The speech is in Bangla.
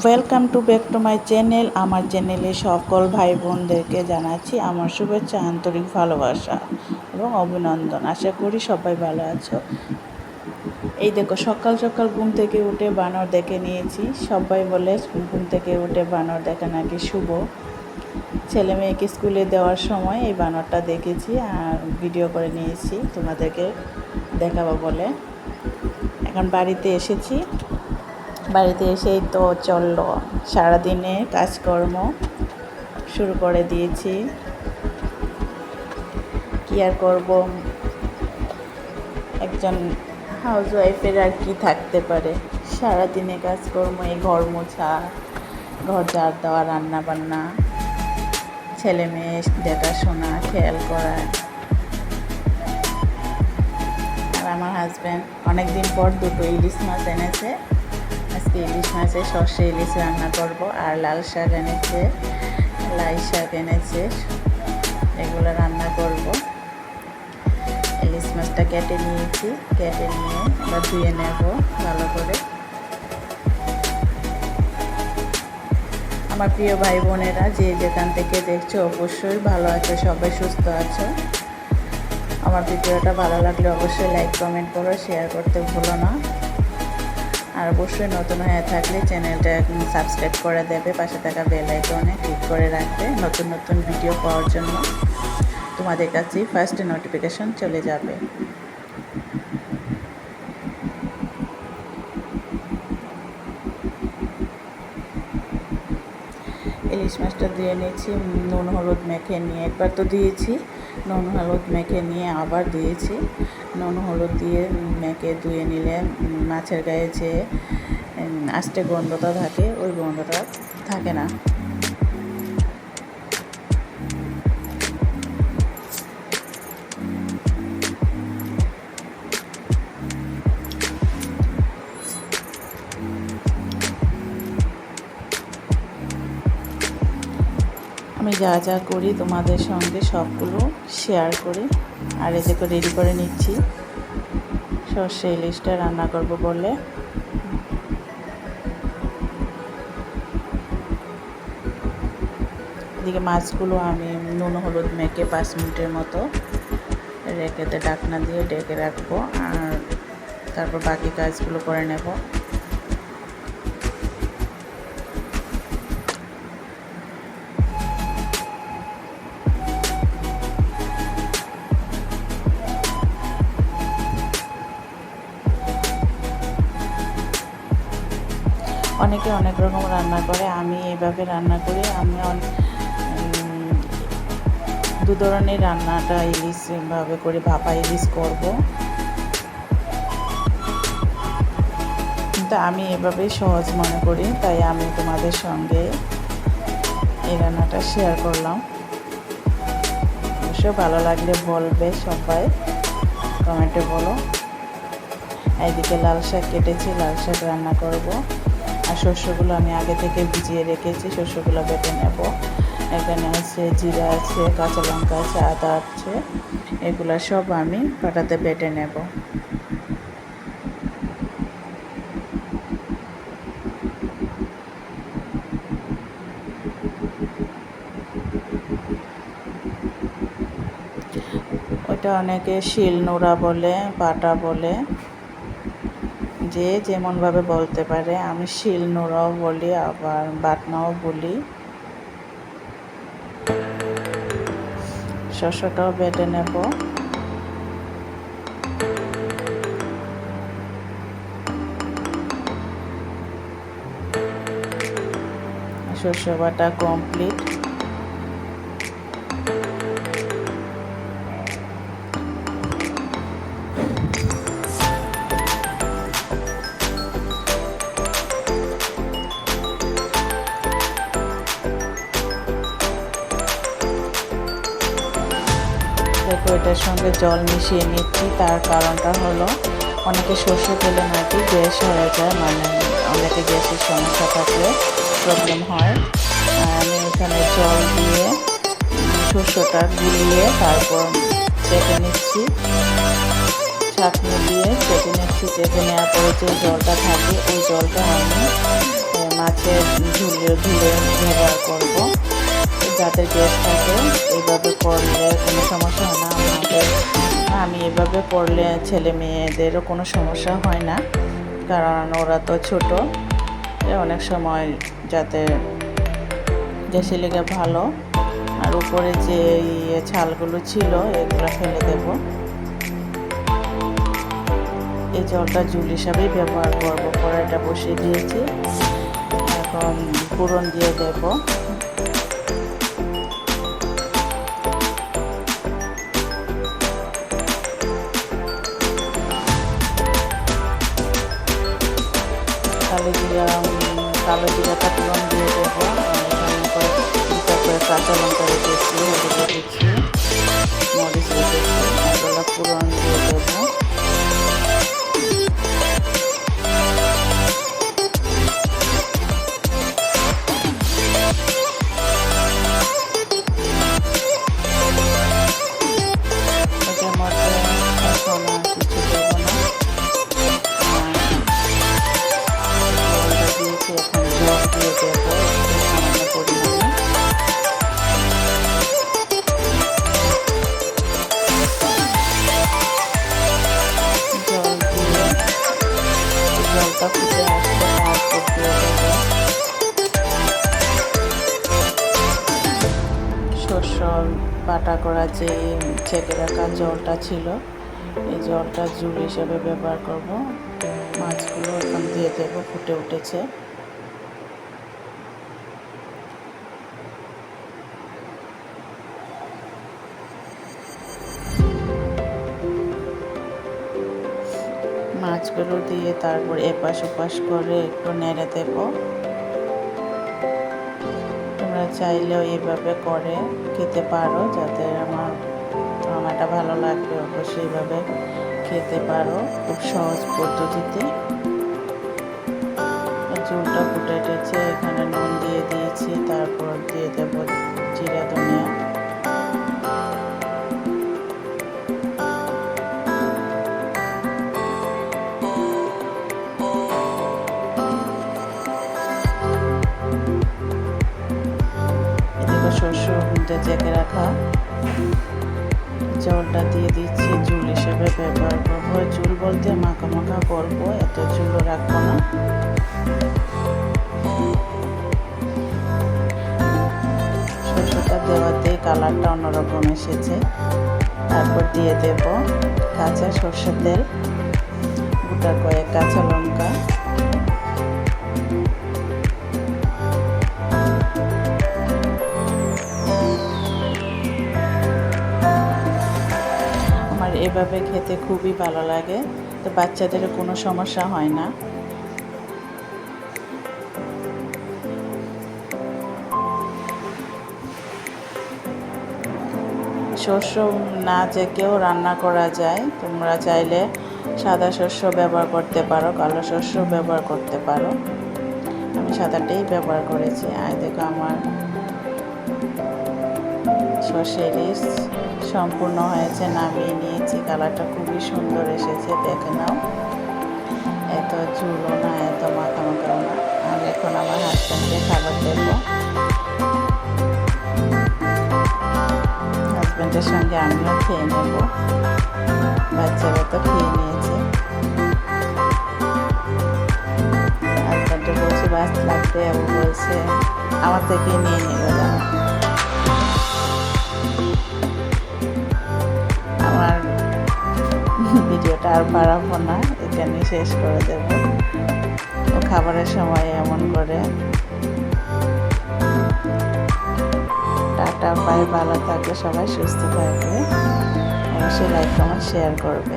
Welcome to back to my channel আমার চ্যানেলে সকল ভাই বোনদেরকে জানাচ্ছি আমার শুভেচ্ছা, আন্তরিক ভালোবাসা এবং অভিনন্দন। আশা করি সবাই ভালো আছো। এই দেখো, সকাল সকাল ঘুম থেকে উঠে বানর দেখে নিয়েছি। সবাই বলে ঘুম থেকে উঠে বানর দেখা নাকি শুভ। ছেলে মেয়েকে স্কুলে দেওয়ার সময় এই বানরটা দেখেছি আর ভিডিও করে নিয়েছি। তোমাদেরকে দেখাবো বলে। এখন বাড়িতে এসেছি। বাড়িতে এসেই তো চলল। সারাদিনে কাজকর্ম শুরু করে দিয়েছি। কি আর করব? একজন হাউস ওয়াইফের আর কি থাকতে পারে? সারাদিনে কাজকর্ম, এই ঘর মোছা, ঘর ঝাড় দেওয়া রান্না বান্না ছেলে মেয়ে, দেখাশোনা, খেয়াল করা। আর আমার হাজব্যান্ড অনেক দিন পর দুটো ইলিশ মাছ এনেছে। ইলিশ মাছের সর্ষে ইলিশ রান্না করব আর লাল শাক এনেছে, লাই শাক এনেছে, এগুলো রান্না করব। ইলিশ মাছটা কেটে নিয়েছি, কেটে নিয়ে এবার ধুয়ে নেব ভালো করে। আমার প্রিয় ভাই বোনেরা, যে যেখান থেকে দেখছ অবশ্যই ভালো আছে, সবাই সুস্থ আছো। আমার ভিডিওটা ভালো লাগলে অবশ্যই লাইক কমেন্ট করো শেয়ার করতে ভুলো না। আর অবশ্যই নতুন হয়ে থাকলে চ্যানেলটা সাবস্ক্রাইব করে দেবে, পাশে থাকা বেল আইকনে ক্লিক করে রাখবে, নতুন নতুন ভিডিও পাওয়ার জন্য। তোমাদের কাছেই ফার্স্ট নোটিফিকেশন চলে যাবে। ইলিশ মাছটা দিয়ে নিয়েছি, নুন, হলুদ মেখে নিয়ে একবার তো দিয়েছি, নুন, হলুদ মেখে নিয়ে আবার দিয়েছি। নুন, হলুদ দিয়ে মেখে ধুয়ে নিলে মাছের গায়ে যে আস্তে গন্ধটা থাকে, ওই গন্ধটা থাকে না। আমি যা যা করি তোমাদের সঙ্গে সবগুলো শেয়ার করি। আর এতে করে রেডি করে নিচ্ছি। সর্ষে ইলিশটা রান্না করব বলে। এদিকে মাছগুলো আমি নুন, হলুদ মেখে পাঁচ মিনিটের মতো রেখেতে ডাকনা দিয়ে ডেকে রাখব। আর তারপর বাকি কাজগুলো করে নেব। অনেকে অনেক রকম রান্না করে, আমি এইভাবে রান্না করি। আমি দু ধরনের রান্নাটা ইলিশভাবে করে ভাপা ইলিশ করব। কিন্তু আমি এভাবেই সহজ মনে করি, তাই আমি তোমাদের সঙ্গে এই রান্নাটা শেয়ার করলাম। অবশ্য ভালো লাগলে বলবে সবাই কমেন্টে বলো। এইদিকে লাল শাক কেটেছি, লাল শাক রান্না করব। শস্যগুলো আমি আগে থেকে ভিজিয়ে রেখেছি, শস্যগুলো বেটে নেব। এখানে আছে জিরা আছে, কাঁচা লঙ্কা আছে, আদা আছে, এগুলো সব আমি পাটাতে বেটে নেব। ওটা অনেকে শিল নোড়া বলে পাটা বলে। যে যেমনভাবে বলতে পারে, আমি শিল নোড়াও বলি, আবার বাটনাও বলি। শস্যটাও বেটে নেব। শস্য বাটা কমপ্লিট এটার সঙ্গে জল মিশিয়ে নিচ্ছি। তার কারণটা হলো অনেকে সর্ষে তেলে নাকি গ্যাস হয়ে যায় মানে অনেকে গ্যাসের সমস্যা থাকলে প্রবলেম হয়। আমি এখানে জল দিয়ে শস্যটা গুলিয়ে তারপর চেপে নিচ্ছি। চাটনি দিয়ে চেপে নিচ্ছি, চেপে নেওয়ার পরে যে জলটা থাকে, ওই জলটা আমি মাছের ঝুলে ঝুলে ব্যবহার করব। যাদের গ্যাস থাকে, এইভাবে করলে কোনো সমস্যা হয় না। আমাদের, আমি এভাবে করলে ছেলে মেয়েদেরও কোনো সমস্যা হয় না, কারণ ওরা তো ছোট। অনেক সময় যাতে গ্যাসের লেগে ভালো। আর উপরে যে ইয়ে ছালগুলো ছিল, এগুলো ফেলে দেব। এই জলটা জুল হিসাবেই ব্যবহার করব, কড়াইটা বসিয়ে দিয়েছি। এখন পুরন দিয়ে দেব। কালো জিরাটা পুরন দিয়ে দেবো করে কাঁচা লঙ্কা রেখেছি মরিচ রেখেছি মশলা পুরন বাটা করা যে ছেঁকে রাখা জলটা ছিল, এই জলটা জুল হিসেবে ব্যবহার করব। মাছগুলো এখন দিয়ে দেবো, ফুটে উঠেছে। মাছগুলো দিয়ে তারপর এপাশ ওপাশ করে একটু নেড়ে দেবো। চাইলেও এইভাবে করে খেতে পারো যাতে আমার রান্নাটা ভালো লাগবে। অবশ্যই এইভাবে খেতে পারো খুব সহজ পদ্ধতিতে। চুলটা ফুটে এখানে নুন দিয়ে দিয়েছি, তারপর দিয়ে দেবো জিরা ধনিয়া। করব চুল বলতে মাখা মাখা করব, এত চুলও রাখব না। সরষেটা দেওয়াতে কালারটা অন্যরকম এসেছে। তারপর দিয়ে দেব কাঁচা সর্ষের তেল, গোটা কয়েক কাঁচা লঙ্কা। এভাবে খেতে খুবই ভালো লাগে। তো বাচ্চাদের কোনো সমস্যা হয় না। শস্য না কেউ রান্না করা যায়, তোমরা চাইলে সাদা শস্য ব্যবহার করতে পারো, কালো শস্য ব্যবহার করতে পারো। আমি সাদাটাই ব্যবহার করেছি। আয় দেখো আমার সর্ষের ইলিশ সম্পূর্ণ হয়েছে, নামিয়ে নিয়েছি। কালারটা খুবই সুন্দর এসেছে, দেখে নাও। এত ঝুলো না, এত মাথা মাখাও না। আমি এখন আমার হাজব্যান্ডকে খাবার দেবো। হাজব্যান্ডের সঙ্গে আমিও খেয়ে নেব। বাচ্চারা তো খেয়ে নিয়েছে। হাজব্যান্ডে বলছে, বাস লাগবে এবং বলছে, আমার থেকে নিয়ে নেবে দাও ভিডিওটা আর বাড়াবো না, এখানে শেষ করে দেব। ও খাবারের সময় এমন করে। টাটা পায়ে ভালো থাকবে সবাই, সুস্থ থাকবে অবশ্যই লাইক কমেন্ট শেয়ার করবে।